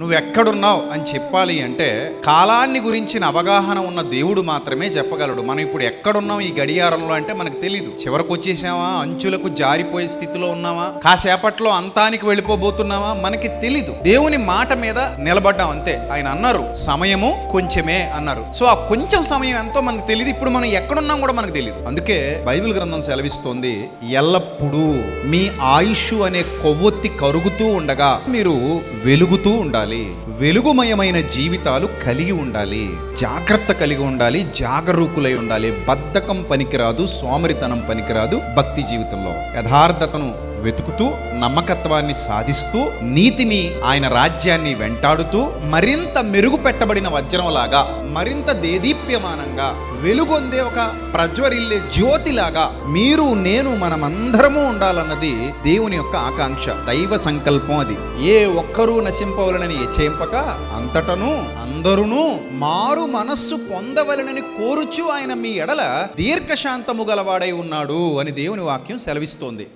నువ్వు ఎక్కడున్నావు అని చెప్పాలి అంటే కాలాన్ని గురించిన అవగాహన ఉన్న దేవుడు మాత్రమే చెప్పగలడు. మనం ఇప్పుడు ఎక్కడున్నాం ఈ గడియారంలో అంటే మనకు తెలియదు చివరకు వచ్చేసామా అంచులకు జారిపోయే స్థితిలో ఉన్నామా కాసేపట్లో అంతానికి వెళ్ళిపోబోతున్నావా? మనకి తెలీదు. దేవుని మాట మీద నిలబడ్డాం అంతే. ఆయన అన్నారు సమయము కొంచెమే అన్నారు. సో ఆ కొంచెం సమయం ఎంతో మనకు తెలియదు ఇప్పుడు మనం ఎక్కడున్నాం కూడా మనకు తెలియదు అందుకే బైబిల్ గ్రంథం సెలవిస్తోంది ఎల్లప్పుడూ మీ ఆయుష్ అనే కొవ్వొత్తి కరుగుతూ ఉండగా మీరు వెలుగుతూ ఉండాలి. వెలుగుమయమైన జీవితాలు కలిగి ఉండాలి. జాగ్రత్త కలిగి ఉండాలి. జాగరూకులై ఉండాలి. బద్ధకం పనికిరాదు. సోమరితనం పనికిరాదు. భక్తి జీవితంలో యథార్థతను వెతుకుతూ నమ్మకత్వాన్ని సాధిస్తూ నీతిని ఆయన రాజ్యాన్ని వెంటాడుతూ మరింత మెరుగుపెట్టబడిన వజ్రంలాగా మరింత దేదీప్యమానంగా వెలుగొందే ఒక ప్రజ్వరిల్లే జ్యోతిలాగా మీరు నేను మనమందరము ఉండాలన్నది దేవుని యొక్క ఆకాంక్ష దైవ సంకల్పం అది. ఏ ఒక్కరూ నశింపవలనని చేయింపక అంతటను అందరూ మారు మనస్సు పొందవలనని కోరుచు ఆయన మీ ఎడల దీర్ఘశాంతము గలవాడై ఉన్నాడు అని దేవుని వాక్యం సెలవిస్తోంది.